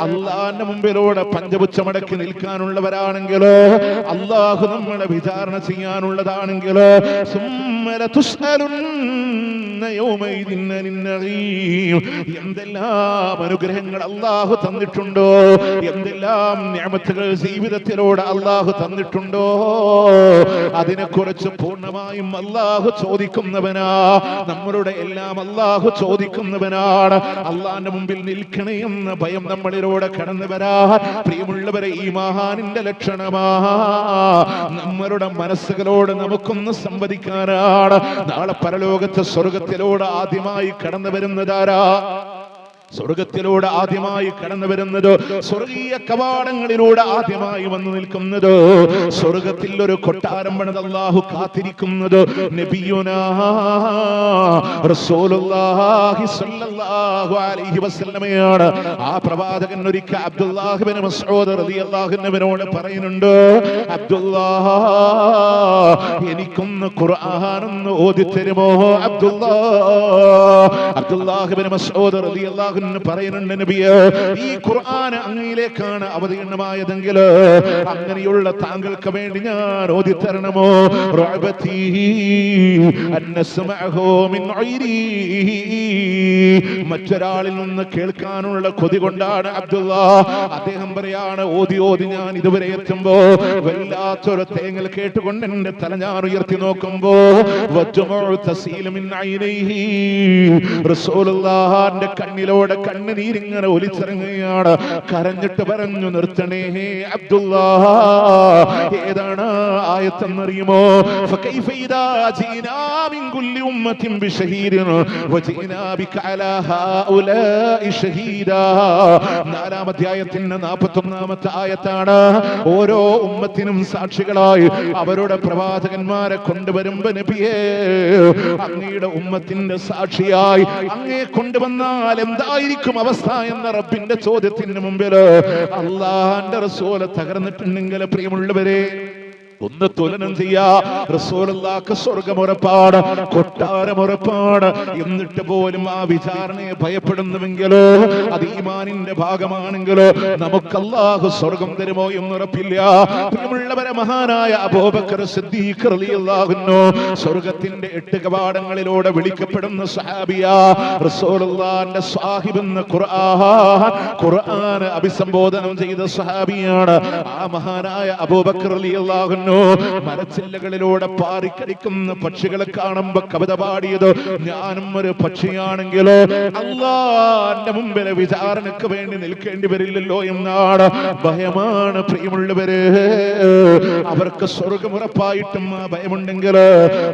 അള്ളാന്റെ മുമ്പിലൂടെ പഞ്ചപുച്ചമടക്കി നിൽക്കാനുള്ളവരാണെങ്കിലോ അള്ളാഹു നമ്മളെ വിചാരണ ചെയ്യാനുള്ളതാണെങ്കിലോ എന്തെല്ലാം അനുഗ്രഹങ്ങൾ അള്ളാഹു തന്നിട്ടുണ്ടോ? എന്തെല്ലാം ഞാമത്തുകൾ ജീവിതത്തിലൂടെ അള്ളാഹു തന്നിട്ടുണ്ടോ? അതിനെക്കുറിച്ച് പൂർണമായും അള്ളാഹു ചോദിക്കുന്നവനാ. നമ്മളുടെ എല്ലാം അള്ളാഹു ചോദിക്കുന്നവനാണ്. അള്ളാന്റെ മുമ്പിൽ നിൽക്കണേ എന്ന ഭയം നമ്മളിലൂടെ കടന്നു വരാ. പ്രിയമുള്ളവരെ ഈ മഹാനിന്റെ ലക്ഷണമാ. നമ്മളുടെ മനസ്സുകളോട് നമുക്കൊന്ന് സംവദിക്കാനാണ്. നാളെ പരലോകത്തെ സ്വർഗത്തിലൂടെ ആദ്യമായി കടന്നു വരുന്നതാരാ? സ്വർഗത്തിലൂടെ ആദ്യമായി കടന്നു വരുന്നത് സ്വർഗീയ കവാടങ്ങളിലൂടെ ആദ്യമായി വന്നു നിൽക്കുന്നത് സ്വർഗത്തിൽ ഒരു കൊട്ടാരം പണിത് അള്ളാഹു കാത്തിരിക്കുന്നത് ാണ് ആ പ്രവാചകൻ ഒരിക്കൽ അബ്ദുല്ലാഹിബ്നു റളിയല്ലാഹു അൻഹുവിനോട് പറയുന്നുണ്ട് അബ്ദുല്ലാഹ് എനിക്കൊന്ന് ഖുർആാനൊന്ന് ഒന്ന് ഓതി തരുമോ അബ്ദുല്ലാ അബ്ദുല്ലാഹിബ്നു മസ്ഊദ് റളിയല്ലാഹു അൻഹു പറയുന്നുണ്ട് നബിയെ. ഈ ഖുർആൻ അങ്ങയിലേക്കാണ് അവതീർണമായതെങ്കിൽ അങ്ങനെയുള്ള താങ്കൾക്ക് വേണ്ടി ഞാൻ ഓതി തരണമോ മറ്റൊരാളിൽ നിന്ന് കേൾക്കാനുള്ള കൊതി കൊണ്ടാണ് അബ്ദുള്ള. അദ്ദേഹം പറയാണ് ഓതി ഓതി ഞാൻ ഇതുവരെ എത്തുമ്പോ വല്ലാത്തൊരു തേങ്ങൽ കേട്ടുകൊണ്ട് എന്റെ തല ഞാൻ ഉയർത്തി നോക്കുമ്പോ റസൂലുള്ളാഹിന്റെ കണ്ണീരോടെ കണ്ണുനീരിങ്ങനെ ഒലിച്ചിറങ്ങുകയാണ്. കരഞ്ഞിട്ട് പറഞ്ഞു നിർത്തണേ അബ്ദുള്ള ഏതാണ് ആയത്തെന്നറിയുമോ? നാലാമധ്യായത്തിന്റെ നാൽപ്പത്തൊന്നാമത്തെ ആയത്താണ്. ഓരോ ഉമ്മത്തിനും സാക്ഷികളായി അവരുടെ പ്രവാചകന്മാരെ കൊണ്ടുവരുമ്പോ നബിയേ അങ്ങയുടെ ഉമ്മത്തിന്റെ സാക്ഷിയായി അങ്ങയെ കൊണ്ടുവന്നാൽ എന്താ എന്തായിരിക്കും അവസ്ഥ എന്ന റബ്ബിന്റെ ചോദ്യത്തിന് മുമ്പിൽ അള്ളാന്റെ റസൂല തകർന്നിട്ടുണ്ടെങ്കിൽ പ്രിയമുള്ളവരെ ഒന്ന് തുലനം ചെയ്യാ റസൂലുള്ളാക്ക് കൊട്ടാരം കൊട്ടാരമുറപ്പാട് എന്നിട്ട് പോലും ആ വിചാരണയെ ഭയപ്പെടുന്നുവെങ്കിലോ അത് ഈമാനിന്റെ ഭാഗമാണെങ്കിലോ നമുക്ക് അല്ലാഹു സ്വർഗം തരുമോ എന്ന് ഉറപ്പില്ല. പ്രിയമുള്ളവരെ മഹാനായ അബൂബക്കർ സിദ്ദീഖ് റളിയല്ലാഹുന്നു സ്വർഗത്തിന്റെ എട്ട് കവാടങ്ങളിലൂടെ വിളിക്കപ്പെടുന്ന സഹാബിയ റസൂലുള്ളാന്റെ സാഹിബ് എന്ന് ഖുർആൻ ഖുർആൻ അഭിസംബോധനം ചെയ്ത സഹാബിയാണ് ആ മഹാനായ അബൂബക്കർ റളിയല്ലാഹുന്നു മരച്ചില്ലകളിലൂടെ പാറിക്കടിക്കുന്ന പക്ഷികളെ കാണുമ്പോ കവിത പാടിയത് ഞാനും ഒരു പക്ഷിയാണെങ്കിലോ അല്ലാന്റെ മുമ്പിലെ വിചാരണക്ക് വേണ്ടി നിൽക്കേണ്ടി വരില്ലല്ലോ എന്നാണ്. ഭയമാണ് പ്രിയമുള്ളവര്. അവർക്ക് സ്വർഗമുറപ്പായിട്ടും ആ ഭയമുണ്ടെങ്കിൽ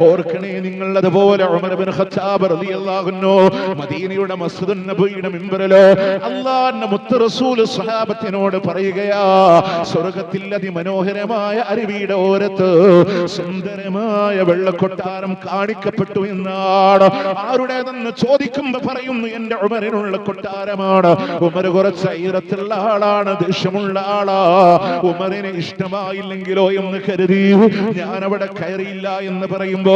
ഓർക്കണേ നിങ്ങൾ അതുപോലെ മദീനയുടെ മസ്ജിദുൻ നബിയുടെ മിമ്പറിൽ അള്ളാന്റെ മുത്ത് സ്വഹാബത്തിനോട് പറയുകയാ സ്വർഗത്തിൽ അതിമനോഹരമായ അരുവിയുടെ ഓരത്ത് സുന്ദരമായ വെള്ളക്കൊട്ടാരം കാണിക്കപ്പെട്ടു എന്നാണ്. ആരുടേതെന്ന് ചോദിക്കുമ്പോ പറയുന്നു എന്റെ ഉമരനുള്ള കൊട്ടാരമാണ്. ഉമർ കുറച്ച് ഐറത്തുള്ള ആളാണ് ദേഷ്യമുള്ള ആളാ. ഉമറിനെ ഇഷ്ടമായില്ലെങ്കിലോ എന്ന് കരുതി ഞാൻ അവിടെ കയറിയില്ല എന്ന് പറയുമ്പോ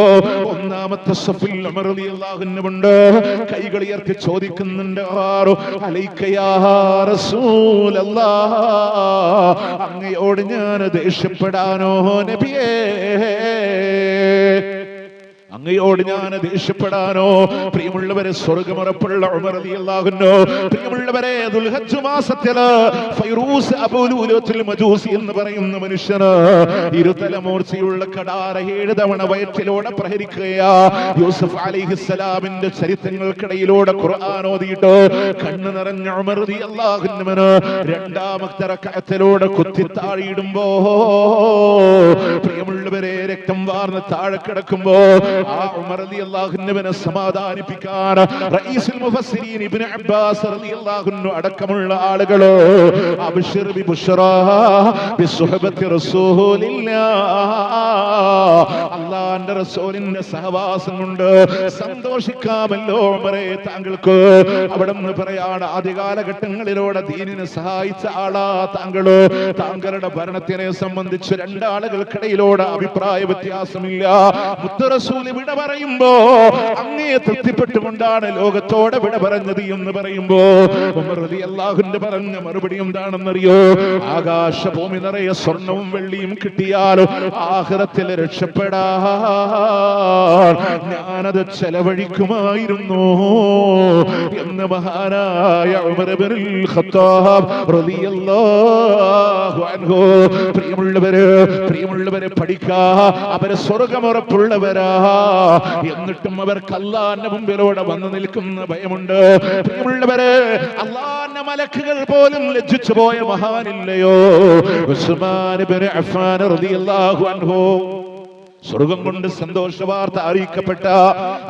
ഒന്നാമത്തെ സഫിൽ ഉമർ റളിയല്ലാഹുവിനുണ്ട് കൈകൾ ഉയർത്തി ചോദിക്കുന്നുണ്ട് അങ്ങയോട് ഞാൻ ദേഷ്യപ്പെടാനോ നബിയേ അങ്ങയോട് ഞാൻ ദേഷ്യപ്പെടാനോ? പ്രിയമുള്ളവരെ സ്വർഗമുറപ്പുള്ള ഉമർ റളിയല്ലാഹുവിനോ പ്രിയമുള്ളവരെ ദുൽഹജ്ജ് മാസത്തിൽ ഫൈറൂസ് അബൂലുലത്തിൽ മജൂസി എന്ന് പറയുന്ന മനുഷ്യന് ഇരുതലമൂർച്ചയുള്ള കടാര ഏഴ് തവണ വയറ്റിലൂടെ പ്രഹരിക്കുകയാ. യൂസഫ് അലിഹിസ്സലാമിന്റെ ചരിത്രങ്ങൾക്കിടയിലൂടെ ഖുർആൻ ഓതിയിട്ട് കണ്ണു നിറഞ്ഞ ഉമർ റളിയല്ലാഹുവിന് രണ്ടാമത്തെ റക്അത്തിലൂടെ കുത്തിത്താഴിയിടുമ്പോ പ്രിയമുള്ളവരെ രക്തം വാർന്ന് താഴെ കിടക്കുമ്പോ ആ ഉമർ മുഫസ്സിരീൻ ഇബ്നു അബ്ബാസ് അടക്കമുള്ള ആളുകളോ ബി ബി റസൂലിന്റെ സന്തോഷിക്കാമല്ലോ താങ്കൾക്ക്. അവിടെ നിന്ന് പറയാണ് ആദ്യ ദീനിനെ സഹായിച്ച ആളാ താങ്കളോ. താങ്കളുടെ ഭരണത്തിനെ സംബന്ധിച്ച് രണ്ടാളുകൾക്കിടയിലൂടെ അഭിപ്രായ വ്യത്യാസമില്ല. വിട പറയുമ്പോ അങ്ങേ തൃപ്തിപ്പെട്ടുകൊണ്ടാണ് ലോകത്തോടെ വിട പറഞ്ഞത് എന്ന് പറയുമ്പോ അള്ളാഹുന്റെ പറഞ്ഞ മറുപടി എന്താണെന്നറിയോ? ആകാശ ഭൂമി നിറയെ സ്വർണവും വെള്ളിയും കിട്ടിയാലും ആഹ്റത്തിൽ രക്ഷപ്പെടാ ഞാനത് ചെലവഴിക്കുമായിരുന്നു എന്ന് മഹാനായ ഉമർ ഖത്താബ് അൻഹു പ്രിയമുള്ളവര് പ്രിയമുള്ളവരെ പഠിക്കാ. അവർ സ്വർഗമുറപ്പുള്ളവരാ. എന്നിട്ടും അവർക്ക് അള്ളാന്റെ മുമ്പിലൂടെ വന്നു നിൽക്കുന്ന ഭയമുണ്ട്. പ്രിയമുള്ളവര് അല്ലാന്റെ മലക്കുകൾ പോലും ലജ്ജിച്ചു പോയ മഹാനില്ലയോ? ഉസ്മാൻ അഫ്ഫാൻ റളിയല്ലാഹു അൻഹു. സ്വർഗം കൊണ്ട് സന്തോഷ വാർത്ത അറിയിക്കപ്പെട്ട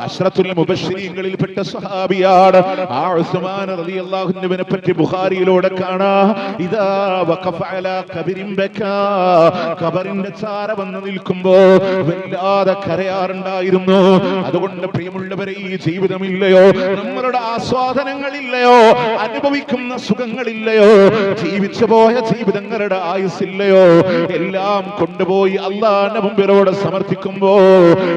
അഷ്റത്തുൽ മുബശ്ശരീങ്ങളിൽപ്പെട്ട സഹാബിയാണ് ആ ഉസ്മാൻ റളിയല്ലാഹുവിനെ പറ്റി ബുഖാരിയിലൂടെ കാണാ ഇദാ വഖഫ അലാ ഖബരിൻ ബകാ. ഖബറിന്റെ ചാര വന്ന് നിൽക്കുമ്പോ വല്ലാതെ കരയാറുണ്ടായിരുന്നു. അതുകൊണ്ട് പ്രിയമുള്ളവരെ ഈ ജീവിതമില്ലയോ? നമ്മളുടെ ആസ്വാദനങ്ങളില്ലയോ അനുഭവിക്കുന്ന സുഖങ്ങളില്ലയോ ജീവിച്ചു പോയ ജീവിതങ്ങളുടെ ആയുസില്ലയോ എല്ലാം കൊണ്ടുപോയി അള്ളാന്റെ മുമ്പിലോട് സമർപ്പിക്കുമ്പോ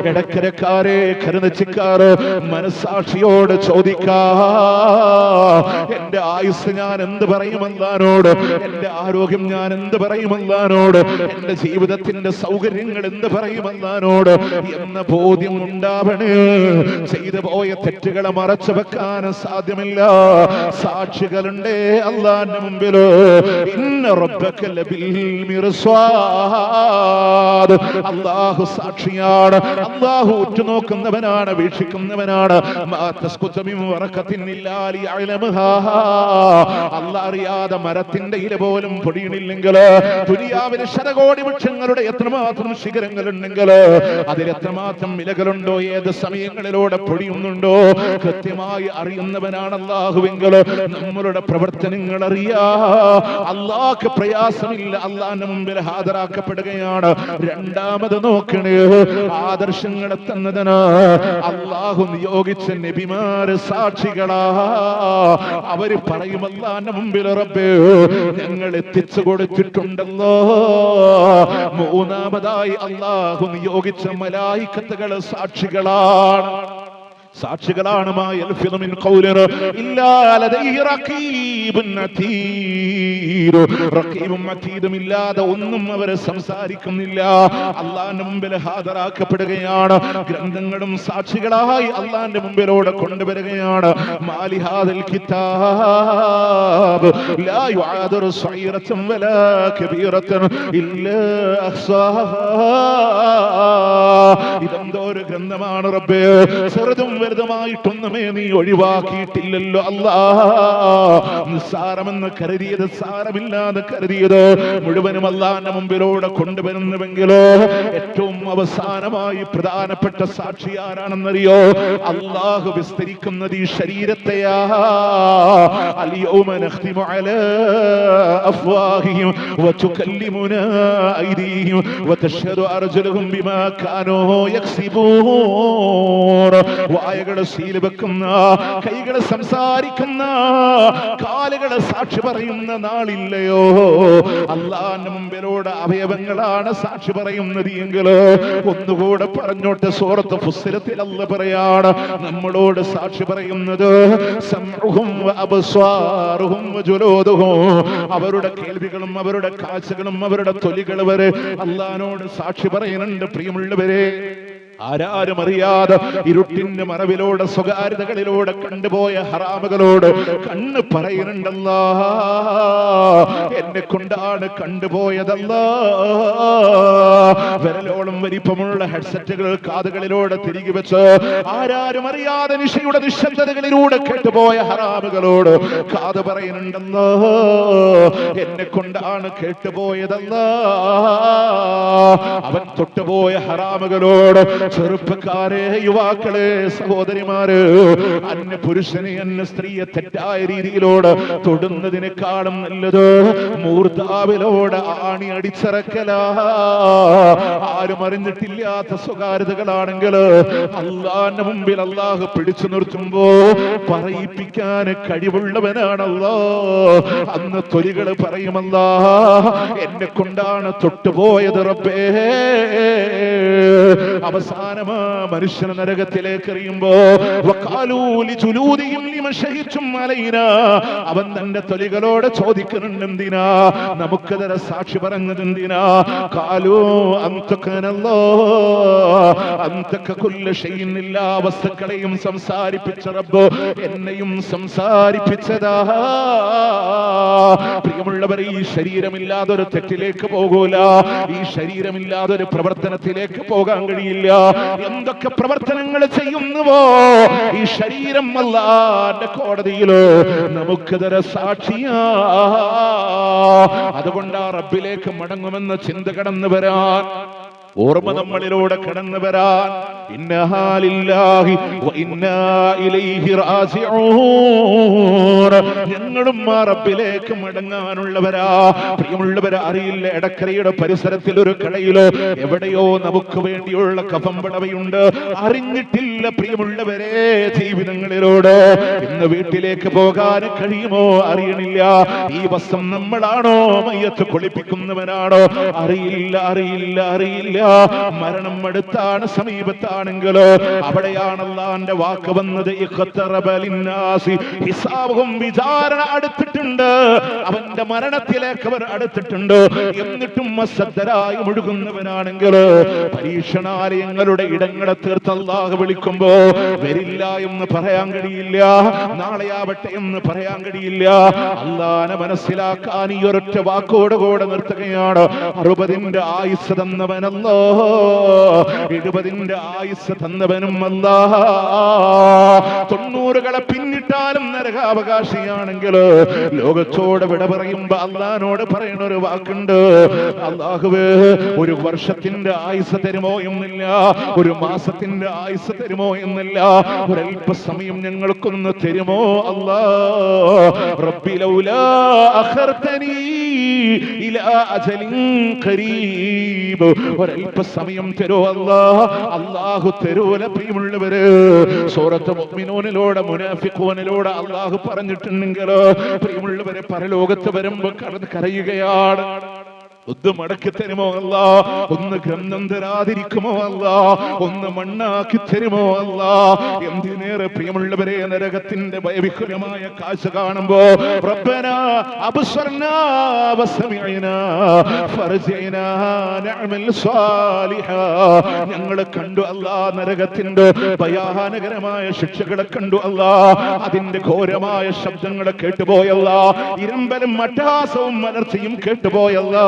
ഇടക്കരക്കാരെ കരുനച്ചിക്കാറ് മനസാക്ഷിയോട് ചോദിക്കാ എന്റെ ആയുസ് ഞാൻ എന്ത് പറയുമല്ലാനോട് എന്റെ ആരോഗ്യം ഞാൻ എന്ത് പറയുമല്ലാനോട് എന്റെ ജീവിതത്തിന്റെ സൗകര്യങ്ങൾ എന്ത് പറയുമല്ലാനോട് എന്ന ബോധ്യം ഉണ്ടാവണേ. ചെയ്തു പോയ തെറ്റുകളെ മറച്ചു വെക്കാൻ സാധ്യമില്ല. സാക്ഷികളുണ്ടേ അള്ളാന്റെ മുമ്പിൽ ഇന്ന അള്ളാഹു സാക്ഷിയാണ്. അള്ളാഹു ഉറ്റുനോക്കുന്നവനാണ് വീക്ഷിക്കുന്നവനാണ്. അറിയാതെ മരത്തിന്റെ ഇല പോലും പൊടിയണില്ലെങ്കിൽ ദുനിയാവിലെ ശതകോടി വൃക്ഷങ്ങളുടെ എത്രമാത്രം ശിഖരങ്ങൾ ഉണ്ടെങ്കിൽ അതിൽ എത്രമാത്രം ഇലകളുണ്ടോ ഏത് സമയങ്ങളിലൂടെ പൊടിയുന്നുണ്ടോ കൃത്യമായി അറിയുന്നവനാണ് അള്ളാഹുവെങ്കിൽ നമ്മളുടെ പ്രവർത്തനങ്ങൾ അറിയാ. അള്ളാഹ് പ്രയാസമില്ല. അള്ളാഹിന്റെ മുമ്പിൽ ഹാജരാക്കപ്പെടുകയാണ്. രണ്ടാമത് നോക്കണേ. ആദർശങ്ങളെ തന്നതിന് അള്ളാഹു നിയോഗിച്ച നബിമാര് സാക്ഷികളാ. അവർ പറയും അള്ളാന്റെ മുമ്പിൽ റബ്ബേ ഞങ്ങൾ എത്തിച്ചു കൊടുത്തിട്ടുണ്ടല്ലോ. മൂന്നാമതായി അള്ളാഹു നിയോഗിച്ച മലായിക്കത്തുകൾ സാക്ഷികളാണ്. സാക്ഷികളാണ് ഇല്ലാതെ ഒന്നും അവരെ സംസാരിക്കുന്നില്ല. അള്ളാന്റെ മുമ്പിൽ ഹാജരാക്കപ്പെടുകയാണ്. ഗ്രന്ഥങ്ങളും സാക്ഷികളായി അള്ളാന്റെ മുമ്പിലൂടെ കൊണ്ടുവരികയാണ്. മാലിഹാദൽ കിതാബ്. ലാ വലാ ഇല്ലാ ഇതെന്തോ ഒരു ഗ്രന്ഥമാണ് റബ്ബേ. ചെറുതും വലുതുമായിട്ടൊന്നുമേ നീ ഒഴിവാക്കിയിട്ടില്ലല്ലോ. അല്ലാ നിസ്സാരമെന്ന് കരുതിയത് സാരമില്ലാതെ കരുതിയത് മുഴുവനും അല്ലാന്റെ മുമ്പിലൂടെ കൊണ്ടുവരുന്നുവെങ്കിലോ ഏറ്റവും അവസാനമായി പ്രധാനപ്പെട്ട സാക്ഷി ആരാണെന്നറിയോ? അള്ളാഹു വിസ്തരിക്കുന്നത് ഈ ശരീരത്തെയാ. വായകൾ ശീല വെക്കുന്ന കൈകളെ സംസാരിക്കുന്ന കാലുകളെ സാക്ഷി പറയുന്ന നാളില്ലയോ? അള്ളാന്റെ മുമ്പിലോട് അവയവങ്ങളാണ് സാക്ഷി പറയുന്നത് എങ്കിൽ ഒന്നുകൂടെ പറഞ്ഞോട്ടെ. സൂറത്ത് ഫുസ്രത്തിൽ അല്ല പറയാണ് നമ്മളോട് സാക്ഷി പറയുന്നത് അവരുടെ കേൾവികളും അവരുടെ കാഴ്ചകളും അവരുടെ തൊലികൾ വരെ അള്ളഹാനോട് സാക്ഷി പറയുന്നുണ്ട് പ്രിയമുള്ളവരെ. ആരാരും അറിയാതെ ഇരുട്ടിന്റെ മറവിലൂടെ സ്വകാര്യതകളിലൂടെ കണ്ടുപോയ ഹറാമുകളോട് കണ്ണ് പറയുന്നുണ്ടല്ല. എന്നെ കൊണ്ടാണ് കണ്ടുപോയതല്ല. വിരലോളം വലിപ്പമുള്ള ഹെഡ്സെറ്റുകൾ കാതുകളിലൂടെ തിരികെ വെച്ച് ആരാരും അറിയാതെ നിശയുടെ നിശബ്ദതകളിലൂടെ കേട്ടുപോയ ഹറാമുകളോട് കാത് പറയുന്നുണ്ടല്ല. എന്നെ കൊണ്ടാണ് കേട്ടുപോയതല്ല. അവൻ തൊട്ടുപോയ ഹറാമുകളോട് ചെറുപ്പക്കാരെ യുവാക്കളെ സഹോദരിമാര് അന്യ പുരുഷനെ അന്യ സ്ത്രീയെ തെറ്റായ രീതിയിലോട് തൊടുന്നതിനേക്കാളും നല്ലത് മൂർത്താവിലോട് ആണി അടിച്ചിറക്കല. ആരും അറിഞ്ഞിട്ടില്ലാത്ത സ്വകാര്യതകളാണെങ്കിൽ അള്ളാന്റെ മുമ്പിൽ അള്ളാഹ് പിടിച്ചു നിർത്തുമ്പോ പറയിപ്പിക്കാൻ കഴിവുള്ളവനാണല്ലോ അന്ന് തൊലികൾ പറയുമല്ല എന്നെ കൊണ്ടാണ് തൊട്ടുപോയത് റബ്ബേ. അവസാനമാ മനുഷ്യൻ നരകത്തിലേക്ക് എറിയുമ്പോ അവൻ തന്റെ തൊലികളോട് ചോദിക്കുന്നുണ്ട് എന്തിനാ നമുക്ക് തര സാക്ഷി പറഞ്ഞത് എന്തിനാ കാലോ അന്തക്കനല്ലോ അന്തക്ക കുല്ല ഷെയ്യിൻ എല്ലാ വസ്തുക്കളെയും സംസാരിപ്പിച്ച റബ്ബ് എന്നെയും സംസാരിപ്പിച്ചതാ. പ്രിയമുള്ളവർ ഈ ശരീരമില്ലാതെ ഒരു തെറ്റിലേക്ക് പോകൂല. ഈ ശരീരമില്ലാതൊരു പ്രവർത്തനത്തിലേക്ക് പോകാൻ കഴിയില്ല. എന്തൊക്കെ പ്രവർത്തനങ്ങൾ ചെയ്യുന്നുവോ? ഈ ശരീരം അല്ലാന്റെ കോടതിയിലോ നമുക്ക് തര സാക്ഷിയാ. അതുകൊണ്ട് ആ റബ്ബിലേക്ക് മടങ്ങുമെന്ന ചിന്ത കടന്നു വരാൻ ഓർമ്മ നമ്മളിലൂടെ കടന്നു വരാൻ. ഞങ്ങളും ആ റബ്ബിലേക്ക് മടങ്ങാനുള്ളവരാ. പ്രിയമുള്ളവരെ അറിയില്ല എടക്കരയുടെ പരിസരത്തിൽ ഒരു കടയിലോ എവിടെയോ നമുക്ക് വേണ്ടിയുള്ള കഫം പടവയുണ്ട് അറിഞ്ഞിട്ടില്ല. പ്രിയമുള്ളവരെ ജീവിതങ്ങളിലോട് ഇന്ന് വീട്ടിലേക്ക് പോകാൻ കഴിയുമോ അറിയണില്ല. ഈ വസ്ത്രം നമ്മളാണോ മയ്യത്ത് കുളിപ്പിക്കുന്നവനാണോ? അറിയില്ല അറിയില്ല അറിയില്ല. മരണം അടുത്താണ് സമീപത്താണെങ്കിലോ? അവിടെയാണ് എന്റെ വാക്ക് വന്നത്. ഹിസാബും വിചാരണ അടുത്തിട്ടുണ്ട്. അവന്റെ മരണത്തിലേക്ക് അവർ അടുത്തിട്ടുണ്ട്. എന്നിട്ടും അശ്രദ്ധരായി മുഴുകുന്നവനാണെങ്കിൽ പരീക്ഷണാലയങ്ങളുടെ ഇടങ്ങളെ തീർത്ത് അള്ളാഹ് വിളിക്കുമ്പോ വരില്ല എന്ന് പറയാൻ കഴിയില്ല. നാളെയാവട്ടെ എന്ന് പറയാൻ കഴിയില്ല. അള്ളാനെ മനസ്സിലാക്കാൻ ഈ ഒരൊറ്റ വാക്കോട് കൂടെ നിർത്തുകയാണ്. അറുപതിന്റെ ആയുസ് തന്നവനല്ലോ. എഴുപതിന്റെ ആയുസ് തന്നവനും അല്ല. തൊണ്ണൂറുകളെ പിന്നിട്ടാലും നരകാവകാശിയാണെങ്കിൽ ലോകത്തോട് വിട പറയുമ്പോ അള്ളഹാനോട് പറയുന്ന ഒരു വാക്കുണ്ട്. അള്ളാഹുവേ ഒരു വർഷത്തിന്റെ ആയുസ് തരുമോ എന്നില്ല. ഒരു മാസത്തിന്റെ ആയുസ് തരുമോ എന്നില്ല. ഒരല്പസമയം ഞങ്ങൾക്കൊന്ന് തരുമോ അല്ലാ. റബ്ബി ലൗലാ ഇലാ അജലിൻ ഖരീബ് തരോ അല്ലാ. അല്ലാഹു തരൂല പ്രിയമുള്ളവര്. സൂറത്ത് മുഅ്മിനൂനിലൂടെ മുനാഫിഖൂനിലൂടെ അല്ലാഹു പറഞ്ഞിട്ടുണ്ടെങ്കിൽ പ്രിയമുള്ളവരെ പരലോകത്ത് വരുമ്പോ കടന്ന് കരയുകയാണ്. ഒന്ന് മടക്കി തരുമോ അല്ല? ഒന്ന് ഗ്രന്ഥം തരാതിരിക്കുമോ അല്ല? ഒന്ന് മണ്ണാക്കി തരുമോ അല്ല? എന്തിനേറെ പ്രിയമുള്ളവരെ നരകത്തിന്റെ വൈവിഹ്യമായ കാഴ്ച കാണുമ്പോ റബ്ബന നഅമൽ സാലിഹ. കണ്ടു അല്ല നരകത്തിന്റെ ഭയാനകരമായ ശിക്ഷകളെ കണ്ടു അല്ല. അതിന്റെ ഘോരമായ ശബ്ദങ്ങളെ കേട്ടുപോയല്ല. ഇരമ്പലും മട്ടാസവും മലർച്ചയും കേട്ടുപോയല്ലോ.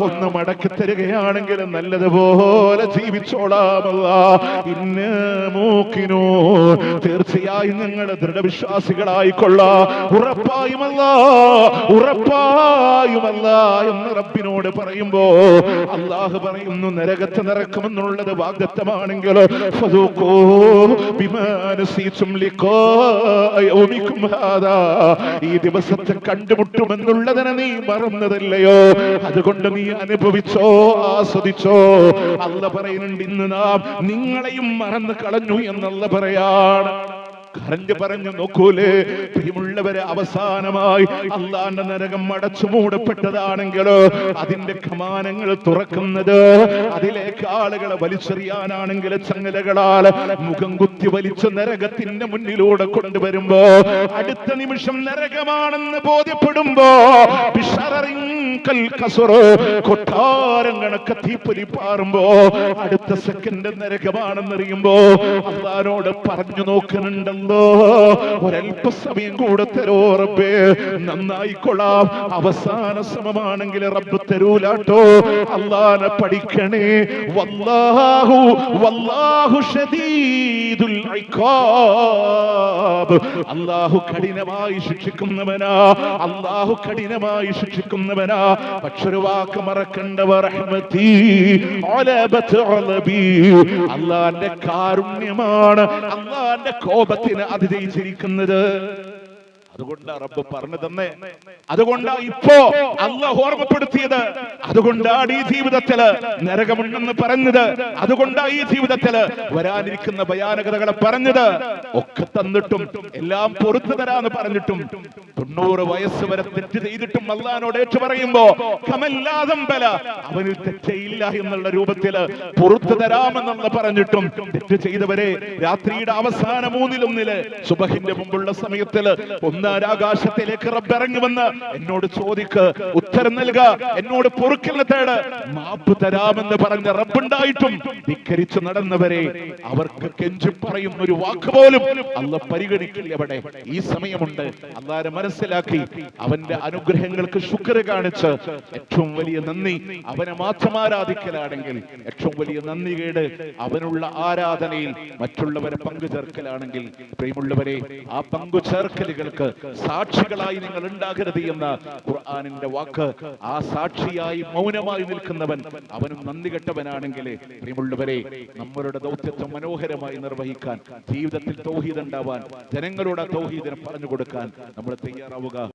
ഒന്ന് മടക്കി തരികയാണെങ്കിൽ നല്ലതുപോലെ ജീവിച്ചോളാമല്ല ഇന്ന് മൂക്കിനോ തീർച്ചയായും നിങ്ങൾ ദൃഢവിശ്വാസികളായിക്കൊള്ള. ഉറപ്പായുമല്ല ഉറപ്പായുമല്ല എന്ന് റബ്ബിനോട് പറയുമ്പോ അള്ളാഹു പറയുന്നു നരകത്ത് നിറക്കുമെന്നുള്ളത് യൗമിക്കും ഹാദാ. ഈ ദിവസത്തെ കണ്ടുമുട്ടുമെന്നുള്ളതിനെ നീ മറന്നതല്ലയോ? അതുകൊണ്ട് നീ അനുഭവിച്ചോ ആസ്വദിച്ചോ? അല്ല പറയുന്നുണ്ട് ഇന്ന് നാം നിങ്ങളെയും മറന്നു കളഞ്ഞു എന്നല്ല പറയാണ്. കരഞ്ഞു പറഞ്ഞു നോക്കൂലേ? പ്രിയമുള്ളവരെ അവസാനമായി അള്ളാന്റെ നരകം അടച്ചു മൂടപ്പെട്ടതാണെങ്കിലോ അതിന്റെ കമാനങ്ങൾ തുറക്കുന്നത്? അതിലേക്ക് ആളുകളെ വലിച്ചെറിയാനാണെങ്കിൽ ചങ്ങലകളാൽ മുഖം കുത്തി വലിച്ച് നരകത്തിന്റെ മുന്നിലൂടെ കൊണ്ടുവരുമ്പോ അടുത്ത നിമിഷം നരകമാണെന്ന് ബോധ്യപ്പെടുമ്പോ കസുറ് കൊട്ടാരം കണക്ക് തീപ്പൊലി പാറുമ്പോ അടുത്ത സെക്കൻഡ് നരകമാണെന്നറിയുമ്പോ അള്ളഹാനോട് പറഞ്ഞു നോക്കുന്നുണ്ടല്ലോ. ഒരല്പസമയം കൂടെ തരോ റബ്ബേ നന്നായിക്കൊള്ളാം. അവസാന സമമാണെങ്കിൽ റബ്ബ് തരൂലാട്ടോ. അള്ളാനെ പഠിക്കണേ. വല്ലാഹു വല്ലാഹു ഷദീദുൽ ഇഖാബ്. അല്ലാഹു കഠിനമായി ശിക്ഷിക്കുന്നവനാ. അള്ളാഹു കഠിനമായി ശിക്ഷിക്കുന്നവനാ. പക്ഷെ മറക്കണ്ടവ വാക്ക് മറക്കണ്ടവർ അള്ളാന്റെ കാരുണ്യമാണ് അള്ളാന്റെ കോപത്തിന് അതിജയിച്ചിരിക്കുന്നത്. അതുകൊണ്ടാ റബ്ബ് പറഞ്ഞു തന്നെ. അതുകൊണ്ടാ ഇപ്പോ അള്ളാഹ് ഓർമ്മപ്പെടുത്തിയത്. അതുകൊണ്ടാണ് ഈ ജീവിതത്തിൽ നരകമുണ്ടെന്ന് പറഞ്ഞത്. അതുകൊണ്ടാ ഈ ജീവിതത്തിൽ വരാനിരിക്കുന്ന ഭയാനകതകളെ പറഞ്ഞത്. ഒക്കെ തന്നിട്ടും എല്ലാം പൊറത്തു തരാന്ന് പറഞ്ഞിട്ടും തൊണ്ണൂറ് വയസ്സ് വരെ തെറ്റ് ചെയ്തിട്ടും അള്ളഹാനോട് ഏറ്റു പറയുമ്പോ കമല്ലാതമ്പല അവനിൽ തെറ്റയില്ല എന്നുള്ള രൂപത്തിൽ പുറത്തു തരാമെന്നുള്ള പറഞ്ഞിട്ടും തെറ്റ് ചെയ്തവരെ രാത്രിയുടെ അവസാന മൂന്നിലൊന്നിൽ സുബഹിന്റെ മുമ്പുള്ള സമയത്തിൽ ഒന്നാരാകാശത്തിലേക്ക് റബ്ബിറങ്ങി വന്ന് എന്നോട് ചോദിക്ക് ഉത്തരം നൽക. എന്നോട് പൊറുക്കുന്ന തേട്. മാപ്പ് തരാമെന്ന് പറഞ്ഞ റബ്ബുണ്ടായിട്ടും ധിക്കരിച്ചു നടന്നവരെ അവർക്ക് കെഞ്ചി പറയുന്ന ഒരു വാക്ക് പോലും അല്ല പരിഗണിക്കില്ല അവിടെ ഈ സമയമുണ്ട്. അള്ളാരെ മനസ്സിലാക്കി അവന്റെ അനുഗ്രഹങ്ങൾക്ക് ശുക്ർ കാണിച്ച് ഏറ്റവും വലിയ നന്ദി. അവനെ മാത്രം ആരാധിക്കലാണെങ്കിൽ ഏറ്റവും വലിയ നന്ദി കേട് അവനുള്ള ആരാധനയിൽ മറ്റുള്ളവരെ പങ്കു ചേർക്കലാണെങ്കിൽ പ്രിയമുള്ളവരെ ആ പങ്കു ചേർക്കലുകൾക്ക് സാക്ഷികളായി നിങ്ങൾ ഉണ്ടാകരുത് എന്ന ഖുർആാനിന്റെ വാക്ക്. ആ സാക്ഷിയായി മൗനമായി നിൽക്കുന്നവൻ അവനും നന്ദി കെട്ടവനാണെങ്കിൽ പ്രിയമുള്ളവരെ നമ്മളുടെ ദൗത്യത്വം മനോഹരമായി നിർവഹിക്കാൻ ജീവിതത്തിൽ തൗഹീദ് ഉണ്ടാവാൻ ആ തൗഹീദിനെ പറഞ്ഞു കൊടുക്കാൻ നമ്മൾ തയ്യാറാവുക.